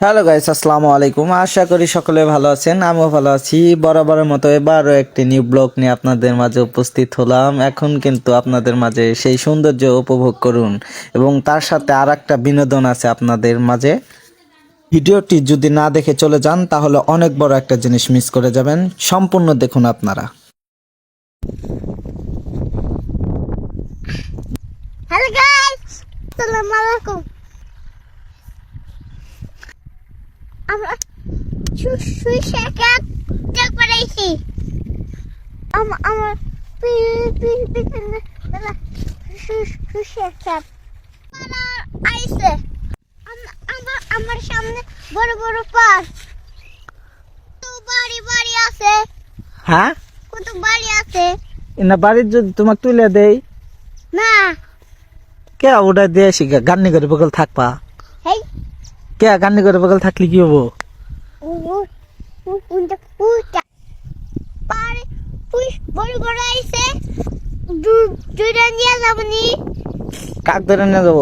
Hello guys আসসালামু আলাইকুম। আশা করি সকলে ভালো আছেন, আমিও ভালো আছি। বরাবরের মতো এবারও একটি নিউ ব্লগ নিয়ে আপনাদের মাঝে উপস্থিত হলাম। এখন কিন্তু আপনাদের মাঝে সেই সৌন্দর্য উপভোগ করুন এবং তার সাথে আর একটা বিনোদন আছে আপনাদের মাঝে। ভিডিওটি যদি না দেখে চলে যান, তাহলে অনেক বড় একটা জিনিস মিস করে যাবেন। সম্পূর্ণ দেখুন আপনারা। হ্যালো গাইস আসসালামু আলাইকুম। আমরা করেছি আমার আমার পিছনে আইসে আমার আমার সামনে বড় বড় পার তো বাড়ি বাড়ি আছে। হ্যাঁ? কত বাড়ি আছে। না বাড়ির যদি তোমাকে তুলে দেই। না। কে ওটা দিয়ে শিখা গান্নি করে বগল থাকবা। হেই কে গান্নি করে বগল থাকলে কি হব? কাক ধরে নিয়ে যাব?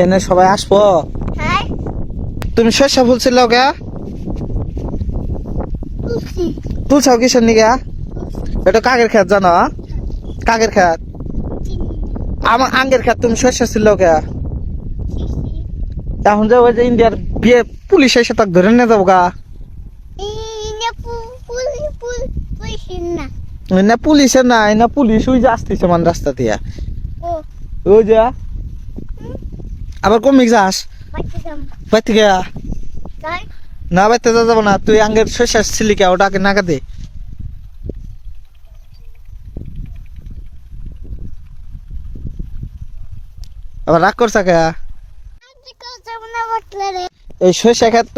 এনে সবাই আসব? হ্যাঁ। তুমি শস্য ফুলছিল কে? তুলছাও কিসের নিগা এটা কাকের খেত জানো? কাকের খেত আমার আঙ্গের খেত তুমি শস্য ছিল কে? এখন যে ওই যে ইন্ডিয়ার বিয়ে পুলিশ এসে তাকে ধরে নিয়ে যাব গা না। না পুলিশ ওই যে আসতেছে মান রাস্তা দিয়ে। ও। ওই যে। আবার কমিক যাস। বাইতে গিয়া। না বাইতে যা যাব না তুই আঙ্গের শস্য ছিলি কে ওটাকে নাকা দে। আবার রাগ করছা কে আজকাল যাব না বটলে রে এই সরিষা খেত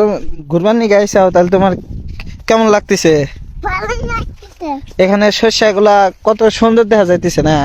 ঘুরবার নিয়ে গাইছাও তাহলে তোমার কেমন লাগতেছে? এখানে এখানে শস্যগুলা কত সুন্দর দেখা যাইতেছে না